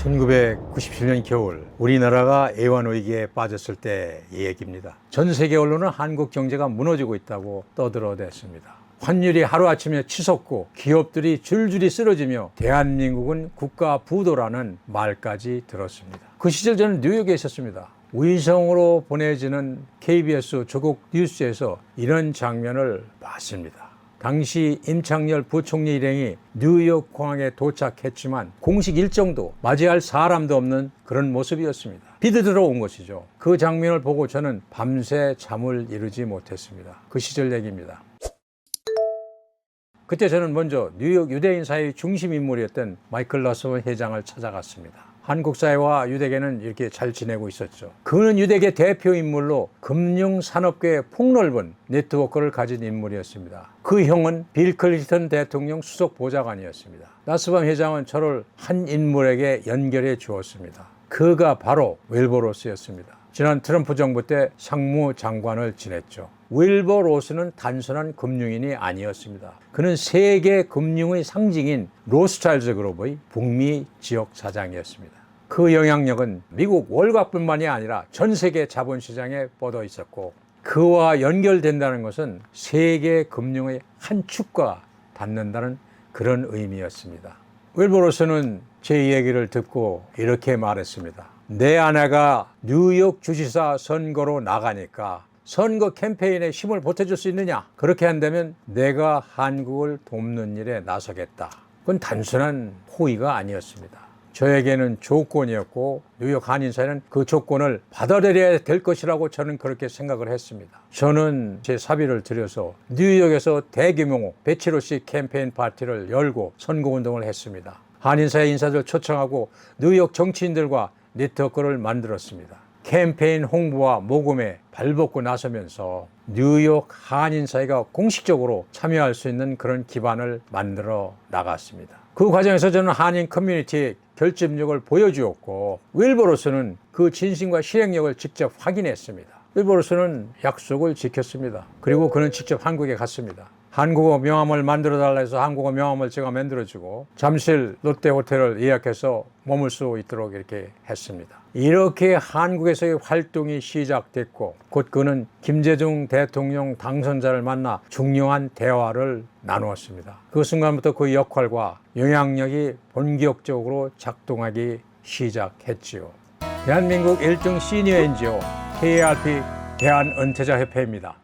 1997년 겨울 우리나라가 애완 위기에 빠졌을 때 얘기입니다. 전 세계 언론은 한국 경제가 무너지고 있다고 떠들어댔습니다. 환율이 하루아침에 치솟고 기업들이 줄줄이 쓰러지며 대한민국은 국가 부도라는 말까지 들었습니다. 그 시절 저는 뉴욕에 있었습니다. 위성으로 보내지는 KBS 조국 뉴스에서 이런 장면을 봤습니다. 당시 임창열 부총리 일행이 뉴욕 공항에 도착했지만 공식 일정도 맞이할 사람도 없는 그런 모습이었습니다. 비드 들어 온 것이죠. 그 장면을 보고 저는 밤새 잠을 이루지 못했습니다. 그 시절 얘기입니다. 그때 저는 먼저 뉴욕 유대인 사회의 중심 인물이었던 마이클 러스원 회장을 찾아갔습니다. 한국 사회와 유대계는 이렇게 잘 지내고 있었죠. 그는 유대계 대표 인물로 금융 산업계의 폭넓은 네트워크를 가진 인물이었습니다. 그 형은 빌 클린턴 대통령 수석 보좌관이었습니다. 나스밤 회장은 저를 한 인물에게 연결해 주었습니다. 그가 바로 윌버로스였습니다. 지난 트럼프 정부 때 상무 장관을 지냈죠. 윌버 로스는 단순한 금융인이 아니었습니다. 그는 세계 금융의 상징인 로스차일즈 그룹의 북미 지역 사장이었습니다. 그 영향력은 미국 월가뿐만이 아니라 전 세계 자본시장에 뻗어 있었고 그와 연결된다는 것은 세계 금융의 한 축과 닿는다는 그런 의미였습니다. 윌버로스는 제 얘기를 듣고 이렇게 말했습니다. 내 아내가 뉴욕 주지사 선거로 나가니까 선거 캠페인에 힘을 보태줄 수 있느냐? 그렇게 한다면 내가 한국을 돕는 일에 나서겠다. 그건 단순한 호의가 아니었습니다. 저에게는 조건이었고 뉴욕 한인사회는 그 조건을 받아들여야 될 것이라고 저는 그렇게 생각을 했습니다. 저는 제 사비를 들여서 뉴욕에서 대규모 배치로식 캠페인 파티를 열고 선거운동을 했습니다. 한인사회 인사들 초청하고 뉴욕 정치인들과 네트워크를 만들었습니다. 캠페인 홍보와 모금에 발벗고 나서면서 뉴욕 한인사회가 공식적으로 참여할 수 있는 그런 기반을 만들어 나갔습니다. 그 과정에서 저는 한인 커뮤니티의 결집력을 보여주었고 윌버로스는 그 진심과 실행력을 직접 확인했습니다. 윌버로스는 약속을 지켰습니다. 그리고 그는 직접 한국에 갔습니다. 한국어 명함을 만들어 달라 해서 한국어 명함을 제가 만들어 주고 잠실 롯데 호텔을 예약해서 머물 수 있도록 이렇게 했습니다. 이렇게 한국에서의 활동이 시작됐고 곧 그는 김대중 대통령 당선자를 만나 중요한 대화를 나누었습니다. 그 순간부터 그 역할과 영향력이 본격적으로 작동하기 시작했지요. 대한민국 1등 시니어 NGO KRP 대한은퇴자협회입니다.